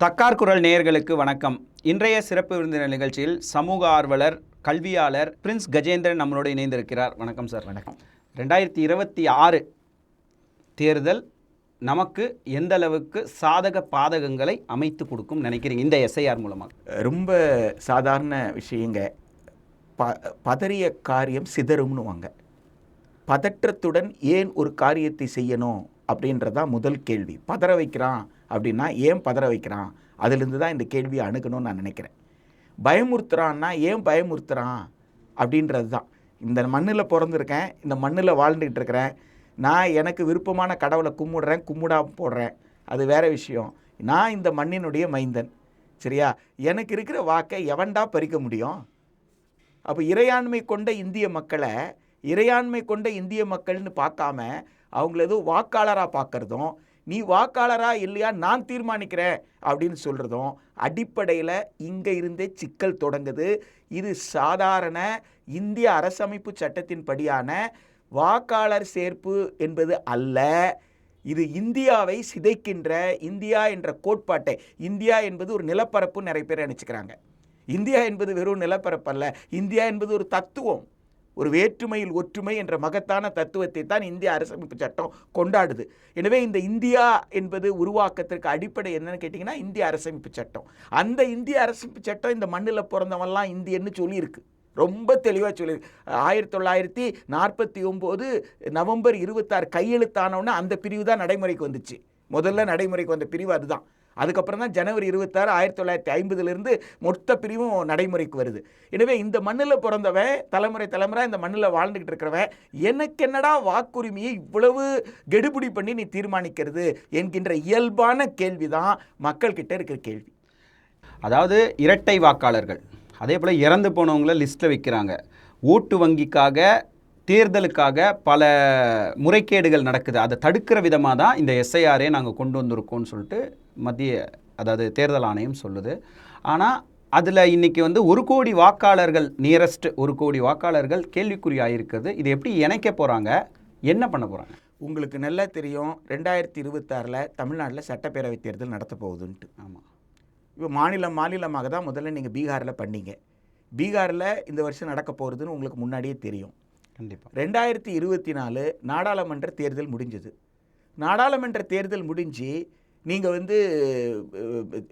தக்கார் குரல் நேயர்களுக்கு வணக்கம். இன்றைய சிறப்பு விருந்தினர் நிகழ்ச்சியில் சமூக ஆர்வலர் கல்வியாளர் பிரின்ஸ் கஜேந்திரன் நம்மளோடு இணைந்திருக்கிறார். வணக்கம் சார். வணக்கம். ரெண்டாயிரத்தி இருபத்தி ஆறு தேர்தல் நமக்கு எந்த அளவுக்கு சாதக பாதகங்களை அமைத்து கொடுக்கும் நினைக்கிறீங்க? இந்த எஸ்ஐஆர் மூலமாக. ரொம்ப சாதாரண விஷயங்க. ப பதறிய காரியம் சிதறும்னுவாங்க. பதற்றத்துடன் ஏன் ஒரு காரியத்தை செய்யணும் அப்படின்றதான் முதல் கேள்வி. பதற வைக்கிறான் அப்படின்னா ஏன் பதற வைக்கிறான்? அதிலிருந்து தான் இந்த கேள்வியை அணுகணும்னு நான் நினைக்கிறேன். பயமுறுத்துறான்னா ஏன் பயமுறுத்துறான்? அப்படின்றது தான். இந்த மண்ணில் பிறந்திருக்கேன் இந்த மண்ணில் வாழ்ந்துக்கிட்டு இருக்கிறேன். நான் எனக்கு விருப்பமான கடவுளை கும்பிடுறேன் கும்பிடா போடுறேன். அது வேற விஷயம். நான் இந்த மண்ணினுடைய மைந்தன். சரியா? எனக்கு இருக்கிற வாக்கை எவன்டா பறிக்க முடியும்? அப்போ இறையாண்மை கொண்ட இந்திய மக்களை இறையாண்மை கொண்ட இந்திய மக்கள்னு பார்க்காம அவங்கள ஏதோ வாக்காளராக பார்க்கறதும் நீ வாக்காளரா இல்லையா நான் தீர்மானிக்கிறேன் அப்படின்னு சொல்கிறதும் அடிப்படையில் இங்கே இருந்தே சிக்கல் தொடங்குது. இது சாதாரண இந்திய அரசமைப்பு சட்டத்தின் படியான வாக்காளர் சேர்ப்பு என்பது அல்ல. இது இந்தியாவை சிதைக்கின்ற இந்தியா என்ற கோட்பாட்டை இந்தியா என்பது ஒரு நிலப்பரப்பு நிறைய பேர் நினச்சிக்கிறாங்க. இந்தியா என்பது வெறும் நிலப்பரப்பு அல்ல. இந்தியா என்பது ஒரு தத்துவம். ஒரு வேற்றுமையில் ஒற்றுமை என்ற மகத்தான தத்துவத்தை தான் இந்திய அரசமைப்பு சட்டம் கொண்டாடுது. எனவே இந்த இந்தியா என்பது உருவாக்கத்திற்கு அடிப்படை என்னன்னு கேட்டிங்கன்னா இந்திய அரசமைப்பு சட்டம். அந்த இந்திய அரசமைப்பு சட்டம் இந்த மண்ணில் பிறந்தவன்லாம் இந்தியன்னு சொல்லியிருக்கு. ரொம்ப தெளிவாக சொல்லி ஆயிரத்தி தொள்ளாயிரத்தி நாற்பத்தி ஒம்பது நவம்பர் இருபத்தாறு கையெழுத்தானவுன்னு அந்த பிரிவு தான் நடைமுறைக்கு வந்துச்சு. முதல்ல நடைமுறைக்கு வந்த பிரிவு அதுதான். அதுக்கப்புறம் தான் ஜனவரி இருபத்தாறு ஆயிரத்தி தொள்ளாயிரத்தி ஐம்பதுலேருந்து மொத்த பிரிவும் நடைமுறைக்கு வருது. எனவே இந்த மண்ணில் பிறந்தவன் தலைமுறை தலைமுறை இந்த மண்ணில் வாழ்ந்துக்கிட்டு இருக்கிறவன் எனக்கு என்னடா வாக்குரிமையை இவ்வளவு கெடுபிடி பண்ணி நீ தீர்மானிக்கிறது என்கின்ற இயல்பான கேள்வி தான் மக்கள்கிட்ட இருக்கிற கேள்வி. அதாவது இரட்டை வாக்காளர்கள். அதே போல் இறந்து போனவங்கள லிஸ்ட்டில் வைக்கிறாங்க. ஓட்டு வங்கிக்காக தேர்தலுக்காக பல முறைகேடுகள் நடக்குது. அதை தடுக்கிற விதமாக தான் இந்த எஸ்ஐஆரே நாங்கள் கொண்டு வந்திருக்கோம்னு சொல்லிட்டு மத்திய அதாவது தேர்தல் ஆணையம் சொல்லுது. ஆனால் அதில் இன்னைக்கு வந்து ஒரு கோடி வாக்காளர்கள் நியரஸ்ட் ஒரு கோடி வாக்காளர்கள் கேள்விக்குறி ஆயிருக்கிறது இது எப்படி இணைக்க போகிறாங்க என்ன பண்ண போகிறாங்க உங்களுக்கு நல்லா தெரியும் ரெண்டாயிரத்தி இருபத்தாறில் தமிழ்நாட்டில் சட்டப்பேரவை தேர்தல் நடத்த போகுதுன்ட்டு. ஆமாம் இப்போ மாநிலம் மாநிலமாக தான் முதல்ல நீங்கள் பீகாரில் பண்ணீங்க. பீகாரில் இந்த வருஷம் நடக்க போகிறதுன்னு உங்களுக்கு முன்னாடியே தெரியும். கண்டிப்பாக ரெண்டாயிரத்தி இருபத்தி நாலு நாடாளுமன்ற தேர்தல் முடிஞ்சது. நாடாளுமன்ற தேர்தல் முடிஞ்சு நீங்கள் வந்து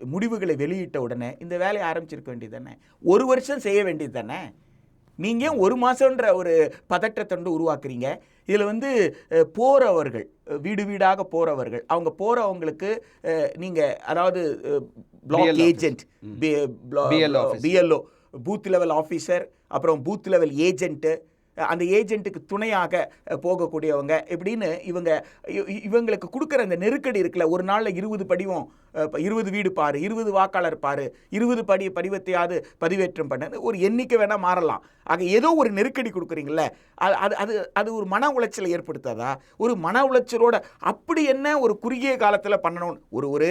முடிவுகளை வெளியிட்ட உடனே இந்த வேலையை ஆரம்பிச்சிருக்க வேண்டியது தானே? ஒரு வருஷம் செய்ய வேண்டியது தானே? நீங்கள் ஒரு மாதன்ற ஒரு பதற்றத்தொண்டு உருவாக்குறீங்க? இதில் வந்து அஹ், வீடு வீடாக போறவர்கள் அவங்க போறவங்களுக்கு நீங்கள் அதாவது block agent. BLO booth level officer அப்புறம் பூத் லெவல் ஏஜென்ட்டு அந்த ஏஜென்ட்டுக்கு துணையாக போகக்கூடியவங்க. இப்படின்னு இவங்க இ- இவங்களுக்கு கொடுக்குற அந்த நெருக்கடி இருக்குல்ல ஒரு நாளில் இருபது படிவம் இப்போ இருபது வீடு பாரு இருபது வாக்காளர் பாரு இருபது படி படிவத்தையாவது பதிவேற்றம் பண்ண ஒரு எண்ணிக்கை வேணால் மாறலாம். ஆக ஏதோ ஒரு நெருக்கடி கொடுக்குறீங்களே அது அது அது அது ஒரு மன உளைச்சலை ஏற்படுத்தாதா? ஒரு மன உளைச்சலோட அப்படி என்ன ஒரு குறுகிய காலத்தில் பண்ணணும் ஒரு ஒரு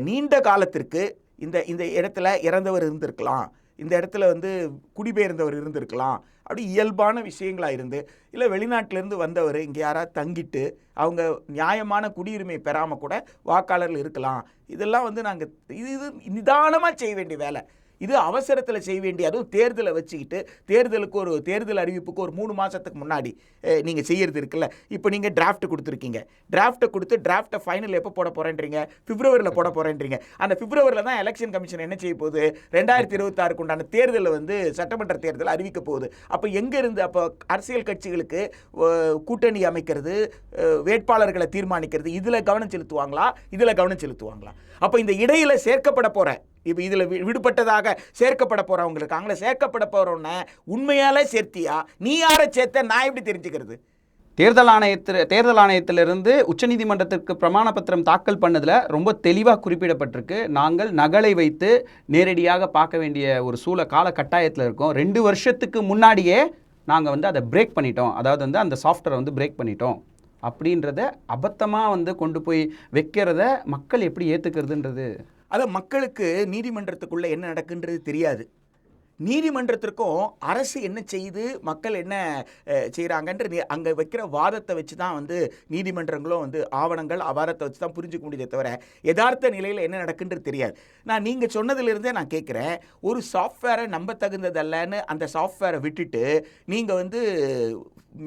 நீண்ட காலத்திற்கு இந்த இந்த இடத்துல இறந்தவர் இருந்திருக்கலாம். இந்த இடத்துல வந்து குடிபெயர்ந்தவர் இருந்திருக்கலாம். அப்படி இயல்பான விஷயங்களாக இருந்து இல்லை வெளிநாட்டிலேருந்து வந்தவர் இங்கே யாராவது தங்கிட்டு அவங்க நியாயமான குடியுரிமை பெறாமல் கூட வாக்காளர்கள் இருக்கலாம். இதெல்லாம் வந்து நாங்கள் இது இது நிதானமாக செய்ய வேண்டிய வேலை. இது அவசரத்தில் செய்ய வேண்டிய அதுவும் தேர்தலை வச்சுக்கிட்டு தேர்தலுக்கு ஒரு தேர்தல் அறிவிப்புக்கு ஒரு மூணு மாதத்துக்கு முன்னாடி நீங்கள் செய்கிறது இருக்குல்ல இப்போ நீங்கள் டிராஃப்ட் கொடுத்துருக்கீங்க. டிராஃப்ட்டை கொடுத்து டிராஃப்ட்டை ஃபைனல் எப்போ போட போகிறேன்றீங்க பிப்ரவரியில் போட போகிறேன்றீங்க அந்த பிப்ரவரியில் தான் எலெக்ஷன் கமிஷன் என்ன செய்ய போகுது? ரெண்டாயிரத்தி இருபத்தாறுக்கு உண்டான தேர்தலில் வந்து சட்டமன்ற தேர்தல் அறிவிக்க போகுது. அப்போ எங்கே இருந்து அப்போ அரசியல் கட்சிகளுக்கு கூட்டணி அமைக்கிறது வேட்பாளர்களை தீர்மானிக்கிறது இதில் கவனம் செலுத்துவாங்களா? இதில் கவனம் செலுத்துவாங்களா? அப்போ இந்த இடையில் சேர்க்கப்பட போகிற இப்போ இதில் விடுபட்டதாக சேர்க்கப்பட போகிறவங்க இருக்காங்களே சேர்க்கப்பட போகிறவன உண்மையாலே சேர்த்தியா? நீ யாரை சேர்த்த? நான் எப்படி தெரிஞ்சுக்கிறது? தேர்தல் ஆணையத்தில் தேர்தல் ஆணையத்திலிருந்து உச்சநீதிமன்றத்திற்கு பிரமாண பத்திரம் தாக்கல் பண்ணதில் ரொம்ப தெளிவாக குறிப்பிடப்பட்டிருக்கு. நாங்கள் நகலை வைத்து நேரடியாக பார்க்க வேண்டிய ஒரு சூழ கால கட்டாயத்தில் இருக்கோம். ரெண்டு வருஷத்துக்கு முன்னாடியே நாங்கள் வந்து அதை பிரேக் பண்ணிட்டோம். அதாவது வந்து அந்த சாஃப்ட்வேரை வந்து பிரேக் பண்ணிட்டோம். அப்படின்றத அபத்தமாக வந்து கொண்டு போய் வைக்கிறத மக்கள் எப்படி ஏற்றுக்கிறதுன்றது அதை மக்களுக்கு நீதிமன்றத்துக்குள்ளே என்ன நடக்குன்றது தெரியாது. நீதிமன்றத்திற்கும் அரசு என்ன செய்யுது மக்கள் என்ன செய்கிறாங்கன்ற நீ அங்கே வைக்கிற வாதத்தை வச்சு தான் வந்து நீதிமன்றங்களும் வந்து ஆவணங்கள் அபாரத்தை வச்சு தான் புரிஞ்சுக்க முடியுதே தவிர யதார்த்த நிலையில் என்ன நடக்குன்றது தெரியாது. நான் நீங்கள் சொன்னதிலிருந்தே நான் கேட்குறேன் ஒரு சாஃப்ட்வேரை நம்ப தகுந்ததல்லன்னு அந்த சாஃப்ட்வேரை விட்டுட்டு நீங்கள் வந்து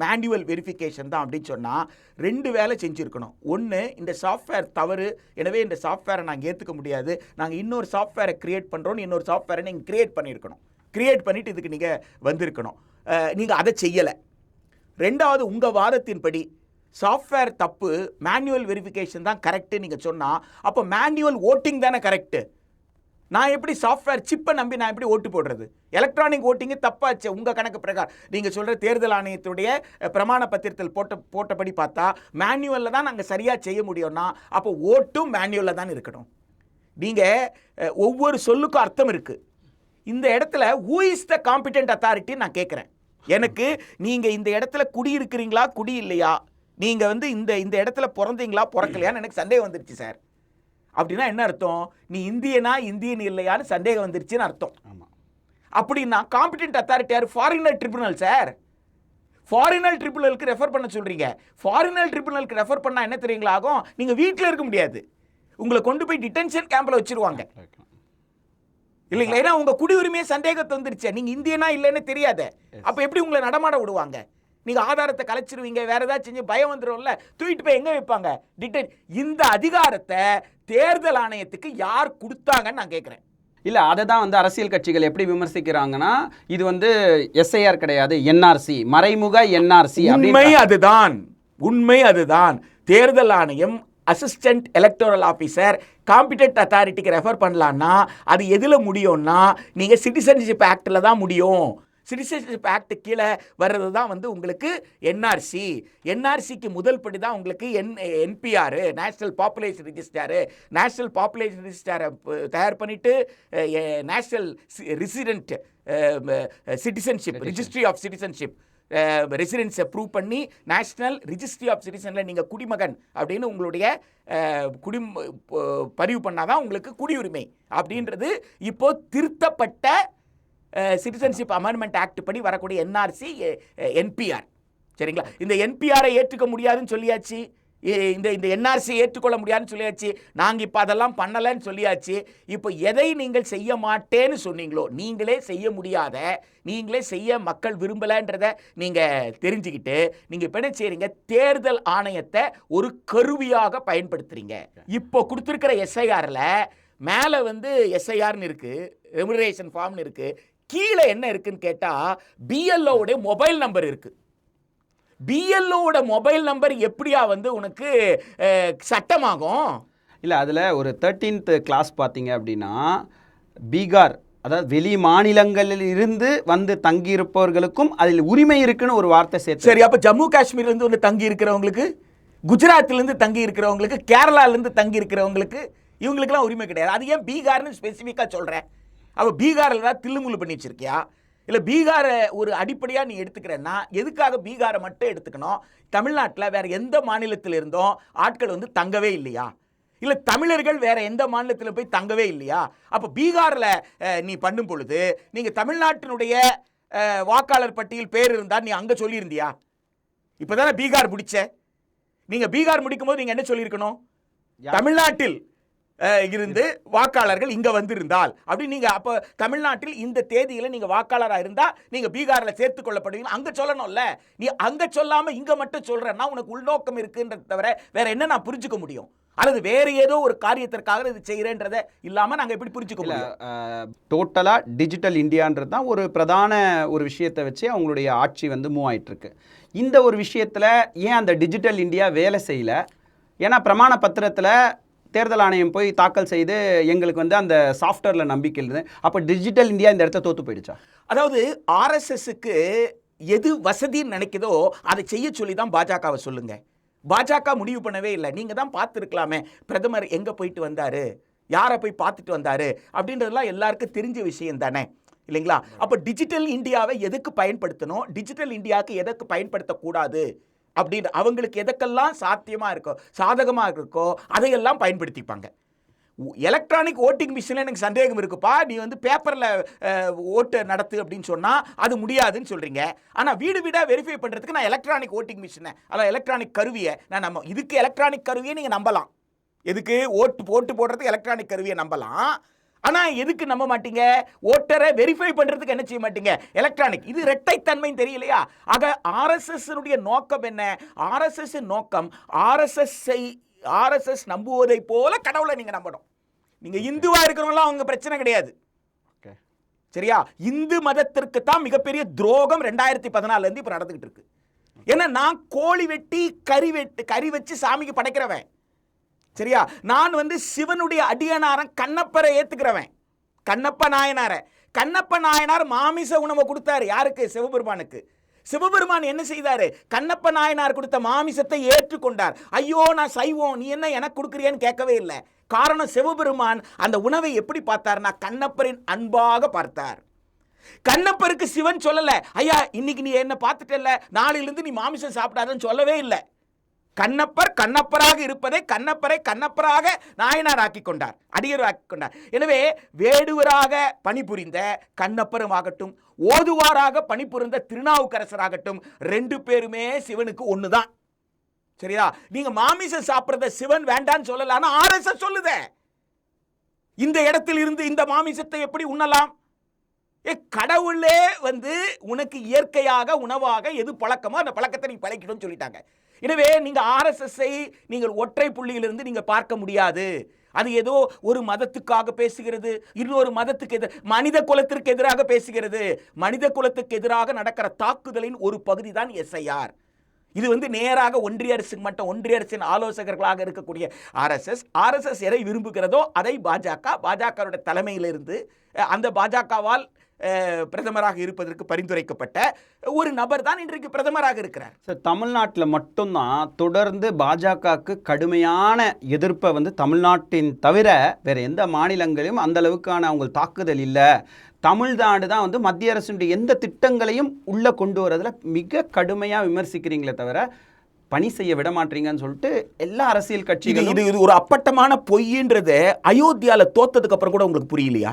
மேனுவல் வெரிஃபிகேஷன் தான் அப்படின்னு சொன்னால் ரெண்டு வேலை செஞ்சுருக்கணும். ஒன்று இந்த சாஃப்ட்வேர் தவறு. எனவே இந்த சாஃப்ட்வேரை நாங்கள் ஏற்றுக்க முடியாது. நாங்கள் இன்னொரு சாஃப்ட்வேரை க்ரியேட் பண்ணுறோன்னு இன்னொரு சாஃப்ட்வேரை நீங்கள் க்ரியேட் பண்ணியிருக்கணும் க்ரியேட் பண்ணிவிட்டு இதுக்கு நீங்கள் வந்திருக்கணும். நீங்கள் அதை செய்யலை. ரெண்டாவது உங்கள் வாதத்தின்படி சாஃப்ட்வேர் தப்பு மேனுவல் வெரிஃபிகேஷன் தான் கரெக்டு நீங்கள் சொன்னால் அப்போ மேனுவல் ஓட்டிங் தானே கரெக்டு நான் எப்படி சாஃப்ட்வேர் சிப்பை நம்பி நான் எப்படி ஓட்டு போடுறது? எலக்ட்ரானிக் ஓட்டிங்கு தப்பாச்சு உங்கள் கணக்கு பிரகாரம். நீங்கள் சொல்கிற தேர்தல் ஆணையத்துடைய பிரமாண பத்திரத்தில் போட்ட போட்டபடி பார்த்தா மேனுவலில் தான் நாங்கள் சரியாக செய்ய முடியும்னா அப்போ ஓட்டும் மேனுவலில் தான் இருக்கணும். நீங்கள் ஒவ்வொரு சொல்லுக்கும் அர்த்தம் இருக்குது இந்த இடத்துல who is the competent authority நான் கேட்குறேன் எனக்கு நீங்கள் இந்த இடத்துல குடி இருக்கிறீங்களா குடி இல்லையா? நீங்கள் வந்து இந்த இந்த இடத்துல பிறந்தீங்களா பிறக்கலையான்னு எனக்கு சந்தேகம் வந்துருச்சு சார். அப்படின்னா என்ன அர்த்தம்? நீ இந்தியனா இந்தியன் இல்லையான்னு சந்தேகம் வந்துருச்சுன்னு அர்த்தம். ஆமாம் அப்படின்னா காம்பிடென்ட் அத்தாரிட்டி யார்? ஃபாரினர் ட்ரிபுனல் சார் ஃபாரினல் ட்ரிபுனலுக்கு ரெஃபர் பண்ண சொல்கிறீங்க ஃபாரினல் ட்ரிபுனலுக்கு ரெஃபர் பண்ணால் என்ன தெரியுங்களா ஆகும்? நீங்கள் வீட்டில் இருக்க முடியாது. உங்களை கொண்டு போய் டிடென்ஷன் கேம்பில் வச்சிருவாங்க. இல்லைங்களா? ஏன்னா உங்க குடியுரிமையே சந்தேகத்தை வந்துருச்சு. நீங்க இந்தியனா இல்லைன்னு தெரியாத. அப்ப எப்படி உங்களை நடமாட விடுவாங்க? நீங்க ஆதாரத்தை கலைச்சிருவீங்க வேற ஏதாவது செஞ்சு பயம் வந்துரும்ல தூக்கிட்டு போய் எங்க வைப்பாங்க? டிடென் இந்த அதிகாரத்தை தேர்தல் ஆணையத்துக்கு யார் கொடுத்தாங்கன்னு நான் கேட்கிறேன் இல்லை அதை தான் வந்து அரசியல் கட்சிகள் எப்படி விமர்சிக்கிறாங்கன்னா இது வந்து எஸ்ஐஆர் கிடையாது என்ஆர்சி மறைமுக என்ஆர்சி உண்மை அதுதான். உண்மை அதுதான். தேர்தல் ஆணையம் அசிஸ்டன்ட் எலக்டோரல் ஆஃபீஸர் காம்பிடென்ட் அத்தாரிட்டிக்கு ரெஃபர் பண்ணலான்னா அது எதில் முடியும்னா நீங்கள் சிட்டிசன்ஷிப் ஆக்டில் தான் முடியும். சிட்டிசன்ஷிப் ஆக்ட் கீழே வர்றது தான் வந்து உங்களுக்கு என்ஆர்சி என்ஆர்சிக்கு முதல் படி தான் உங்களுக்கு என் NPR national population register national population ரிஜிஸ்டாரை தயார் பண்ணிவிட்டு national resident citizenship registry of citizenship ரெசிடென்ஸை prove பண்ணி நேஷ்னல் ரிஜிஸ்ட்ரி ஆஃப் சிட்டிசனில் நீங்கள் குடிமகன் அப்படின்னு உங்களுடைய குடி பதிவு பண்ணாதான் உங்களுக்கு குடியுரிமை. அப்படின்றது இப்போ திருத்தப்பட்ட சிட்டிசன்ஷிப் அமெண்ட்மெண்ட் ஆக்ட் படி வரக்கூடிய என்ஆர்சி என்பிஆர் சரிங்களா? இந்த என்பிஆரை ஏற்றுக்க முடியாதுன்னு சொல்லியாச்சு. இந்த இந்த என்ஆர்சி ஏற்றுக்கொள்ள முடியாதுன்னு சொல்லியாச்சு. நாங்கள் இப்போ அதெல்லாம் பண்ணலைன்னு சொல்லியாச்சு. இப்போ எதை நீங்கள் செய்ய மாட்டேன்னு சொன்னீங்களோ நீங்களே செய்ய முடியாத நீங்களே செய்ய மக்கள் விரும்பலைன்றத நீங்கள் தெரிஞ்சுக்கிட்டு நீங்கள் இப்போ என்ன செய்றீங்க? தேர்தல் ஆணையத்தை ஒரு கருவியாக பயன்படுத்துகிறீங்க இப்போ கொடுத்துருக்கிற எஸ்ஐஆரில் மேலே வந்து எஸ்ஐஆர்னு இருக்குது ரெமுனரேஷன் ஃபார்ம்னு இருக்குது கீழே என்ன இருக்குன்னு கேட்டால் பிஎல்ஓவுடைய மொபைல் நம்பர் இருக்குது பிஎல்ஓவோட மொபைல் நம்பர் எப்படியா வந்து உனக்கு சட்டமாகும்? இல்லை அதில் ஒரு தேர்ட்டீன்த் கிளாஸ் பார்த்தீங்க அப்படின்னா பீகார் அதாவது வெளி மாநிலங்களில் இருந்து வந்து தங்கியிருப்பவர்களுக்கும் அதில் உரிமை இருக்குன்னு ஒரு வார்த்தை சேர்த்து சரி அப்போ ஜம்மு காஷ்மீர்ல இருந்து வந்து தங்கி இருக்கிறவங்களுக்கு குஜராத்ல இருந்து தங்கி இருக்கிறவங்களுக்கு கேரளால இருந்து தங்கி இருக்கிறவங்களுக்கு இவங்களுக்குலாம் உரிமை கிடையாது. அது ஏன் பீகார்னு ஸ்பெசிஃபிக்காக சொல்கிறேன் அப்போ பீகாரில் தான் தில்லுமுள்ளு பண்ணி வச்சிருக்கியா? இல்லை பீகாரை ஒரு அடிப்படையாக நீ எடுத்துக்கிறேன்னா எதுக்காக பீகாரை மட்டும் எடுத்துக்கணும்? தமிழ்நாட்டில் வேற எந்த மாநிலத்தில் இருந்தும் ஆட்கள் வந்து தங்கவே இல்லையா? இல்லை தமிழர்கள் வேற எந்த மாநிலத்தில் போய் தங்கவே இல்லையா? அப்போ பீகாரில் நீ பண்ணும் பொழுது நீங்கள் தமிழ்நாட்டினுடைய வாக்காளர் பட்டியல் பேர் இருந்தால் நீ அங்கே சொல்லியிருந்தியா? இப்போ தானே பீகார் முடிச்ச? நீங்கள் பீகார் முடிக்கும் போது நீங்கள் என்ன சொல்லியிருக்கணும்? தமிழ்நாட்டில் இருந்து வாக்காளர்கள் இங்க வந்திருந்தால். அப்படி நீங்க அப்ப தமிழ்நாட்டில் இந்த தேதியில நீங்க வாக்காளரா இருந்தா நீங்க பீகார்ல சேர்த்துக் கொள்ளப்படுவீங்க அங்க சொல்லணும்ல. நீ அங்க சொல்லாம இங்க மட்டும் சொல்றேன்னா உனக்கு உள்நோக்கம் இருக்குன்றத தவிர வேற என்ன நான் புரிஞ்சுக்க முடியும்? அல்லது வேற ஏதோ ஒரு காரியத்திற்காக இது செய்யறேன்றத இல்லாம நாங்க எப்படி புரிஞ்சுக்க இல்லை முடியும்? டோட்டலாக டிஜிட்டல் இந்தியான்றது தான் ஒரு பிரதான ஒரு விஷயத்தை வச்சு அவங்களுடைய ஆட்சி வந்து மூவ் ஆயிட்டு இருக்கு இந்த ஒரு விஷயத்தில் ஏன் அந்த டிஜிட்டல் இந்தியா வேலை செய்யல? ஏன்னா பிரமாண பத்திரத்தில் தேர்தல் ஆணையம் போய் தாக்கல் செய்து எங்களுக்கு வந்து அந்த சாஃப்ட்வேரில் நம்பிக்கை இருந்தது. அப்போ டிஜிட்டல் இந்தியா இந்த இடத்த தோற்று போயிடுச்சா? அதாவது ஆர்எஸ்எஸ்க்கு எது வசதின்னு நினைக்குதோ அதை செய்ய சொல்லி தான் பாஜகவை சொல்லுங்க. பாஜக முடிவு பண்ணவே இல்லை. நீங்கள் தான் பார்த்துருக்கலாமே. பிரதமர் எங்கே போயிட்டு வந்தார்? யாரை போய் பார்த்துட்டு வந்தார்? அப்படின்றதெல்லாம் எல்லாருக்கும் தெரிஞ்ச விஷயம் தானே. இல்லைங்களா? அப்போ டிஜிட்டல் இந்தியாவை எதுக்கு பயன்படுத்தணும்? டிஜிட்டல் இந்தியாவுக்கு எதற்கு பயன்படுத்தக்கூடாது? அப்படின்னு அவங்களுக்கு எதுக்கெல்லாம் சாத்தியமாக இருக்கோ சாதகமாக இருக்கோ அதையெல்லாம் பயன்படுத்திப்பாங்க. எலக்ட்ரானிக் ஓட்டிங் மிஷினில் எனக்கு சந்தேகம் இருக்குப்பா நீ வந்து பேப்பரில் ஓட்டு நடத்து அப்படின்னு சொன்னால் அது முடியாதுன்னு சொல்கிறீங்க ஆனால் வீடு வீடாக வெரிஃபை பண்ணுறதுக்கு நான் எலக்ட்ரானிக் ஓட்டிங் மிஷினை அதான் எலக்ட்ரானிக் கருவியை நான் நம்ம இதுக்கு எலக்ட்ரானிக் கருவியை நீங்கள் நம்பலாம். எதுக்கு? ஓட்டு போட்டு போடுறதுக்கு எலக்ட்ரானிக் கருவியை நம்பலாம். ஆனால் எதுக்கு நம்ப மாட்டீங்க? ஓட்டரை வெரிஃபை பண்ணுறதுக்கு என்ன செய்ய மாட்டீங்க? எலக்ட்ரானிக் இது இரட்டைத்தன்மை தெரியலையா? ஆக ஆர்எஸ்எஸ் நோக்கம் என்ன? ஆர்எஸ்எஸ் நோக்கம் ஆர்எஸ்எஸ்ஐ ஆர்எஸ்எஸ் நம்புவதை போல கடவுளை நீங்கள் நம்பணும். நீங்கள் இந்துவா இருக்கிறவங்களாம் அவங்க பிரச்சனை கிடையாது. சரியா? இந்து மதத்திற்கு தான் மிகப்பெரிய துரோகம் ரெண்டாயிரத்தி பதினாலுலேருந்து இப்போ நடந்துகிட்டு இருக்கு. ஏன்னா நான் கோழி வெட்டி கறி வெட்டு கறி வச்சு சாமிக்கு படைக்கிறவன். சரியா? நான் வந்து சிவனுடைய அடியனாரன் கண்ணப்பரை ஏத்துக்கிறவன். கண்ணப்ப நாயனார. கண்ணப்ப நாயனார் மாமிச உணவை கொடுத்தாரு. யாருக்கு? சிவபெருமானுக்கு. சிவபெருமான் என்ன செய்தாரு? கண்ணப்ப நாயனார் கொடுத்த மாமிசத்தை ஏற்றுக்கொண்டார். ஐயோ நான் சைவம். நீ என்ன எனக்கு கொடுக்குறியான்னு கேட்கவே இல்லை. காரணம் சிவபெருமான் அந்த உணவை எப்படி பார்த்தார்னா கண்ணப்பரின் அன்பாக பார்த்தார். கண்ணப்பருக்கு சிவன் சொல்லல. ஐயா இன்னைக்கு நீ என்ன பார்த்துட்டல நாளையிலிருந்து நீ மாமிசம் சாப்பிடாதன்னு சொல்லவே இல்லை. கண்ணப்பர் கண்ணப்பராக இருப்பதை கண்ணப்பரை கண்ணப்பராக நாயனார் ஆக்கிக் கொண்டார் அடியர் ஆக்கிக் கொண்டார். எனவே வேடுவராக பணிபுரிந்த கண்ணப்பரும் ஆகட்டும் ஓதுவாராக பணிபுரிந்த திருநாவுக்கரசராகட்டும் ரெண்டு பேருமே சிவனுக்கு ஒன்று தான் சரியா? நீங்க மாமிசம் சாப்பிட்றத சிவன் வேண்டான்னு சொல்லலாம்னு ஆர்எஸ்எஸ் சொல்லுதே. இந்த இடத்தில் இருந்து இந்த மாமிசத்தை எப்படி உண்ணலாம்? ஏ கடவுளே வந்து உனக்கு இயற்கையாக உணவாக எது பழக்கமோ அந்த பழக்கத்தை நீ பழக்கிடும்னு சொல்லிட்டாங்க. எனவே நீங்கள் ஆர்எஸ்எஸ்ஐ நீங்கள் ஒற்றை புள்ளியிலிருந்து நீங்கள் பார்க்க முடியாது. அது ஏதோ ஒரு மதத்துக்காக பேசுகிறது இன்னொரு மதத்துக்கு எதிர் மனித குலத்திற்கு எதிராக பேசுகிறது. மனித குலத்துக்கு எதிராக நடக்கிற தாக்குதலின் ஒரு பகுதி தான் எஸ்ஐஆர். இது வந்து நேராக ஒன்றிய அரசுக்கு மட்டும் ஒன்றிய அரசின் ஆலோசகர்களாக இருக்கக்கூடிய ஆர்எஸ்எஸ். ஆர்எஸ்எஸ் எதை விரும்புகிறதோ அதை பாஜக பாஜகவுடைய தலைமையிலிருந்து அந்த பாஜகவால் பிரதமராக இருப்பதற்கு பரிந்துரைக்கப்பட்ட ஒரு நபர் தான் இன்றைக்கு பிரதமராக இருக்கிறார். சார் தமிழ்நாட்டில் மட்டும்தான் தொடர்ந்து பாஜகவுக்கு கடுமையான எதிர்ப்பை வந்து தமிழ்நாட்டின் தவிர வேற எந்த மாநிலங்களிலும் அந்த அளவுக்கான அவங்க தாக்குதல் இல்லை. தமிழ்நாடு தான் வந்து மத்திய அரசுடைய எந்த திட்டங்களையும் உள்ளே கொண்டு வரதுல மிக கடுமையாக விமர்சிக்கிறீங்களே தவிர பணி செய்ய விட மாட்டீங்கன்னு சொல்லிட்டு எல்லா அரசியல் கட்சிகளும் இது இது ஒரு அப்பட்டமான பொய்ன்றது அயோத்தியால தோத்ததுக்கு அப்புறம் கூட உங்களுக்கு புரியலையா?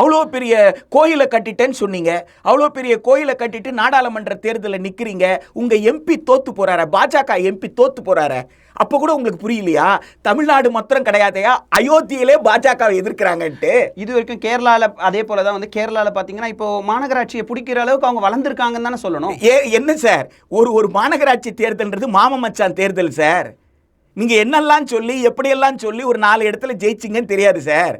அவ்வளோ பெரிய கோயிலை கட்டிட்டேன்னு சொன்னீங்க. அவ்வளோ பெரிய கோயிலை கட்டிட்டு நாடாளுமன்ற தேர்தலில் நிற்கிறீங்க உங்கள் எம்பி தோத்து போறார பாஜக எம்பி தோத்து போறார. அப்போ கூட உங்களுக்கு புரியலையா? தமிழ்நாடு மாத்திரம் கிடையாதையா? அயோத்தியிலே பாஜகவை எதிர்க்கிறாங்கன்ட்டு. இது வரைக்கும் கேரளாவில் அதே போல தான் வந்து கேரளாவில் பார்த்தீங்கன்னா இப்போ மாநகராட்சியை பிடிக்கிற அளவுக்கு அவங்க வளர்ந்துருக்காங்கன்னு தானே சொல்லணும். ஏ என்ன சார்? ஒரு ஒரு மாநகராட்சி தேர்தல்ன்றது மாம மச்சான் தேர்தல் சார். நீங்கள் என்னெல்லாம் சொல்லி எப்படியெல்லாம் சொல்லி ஒரு நாலு இடத்துல ஜெயிச்சிங்கன்னு தெரியாது சார்.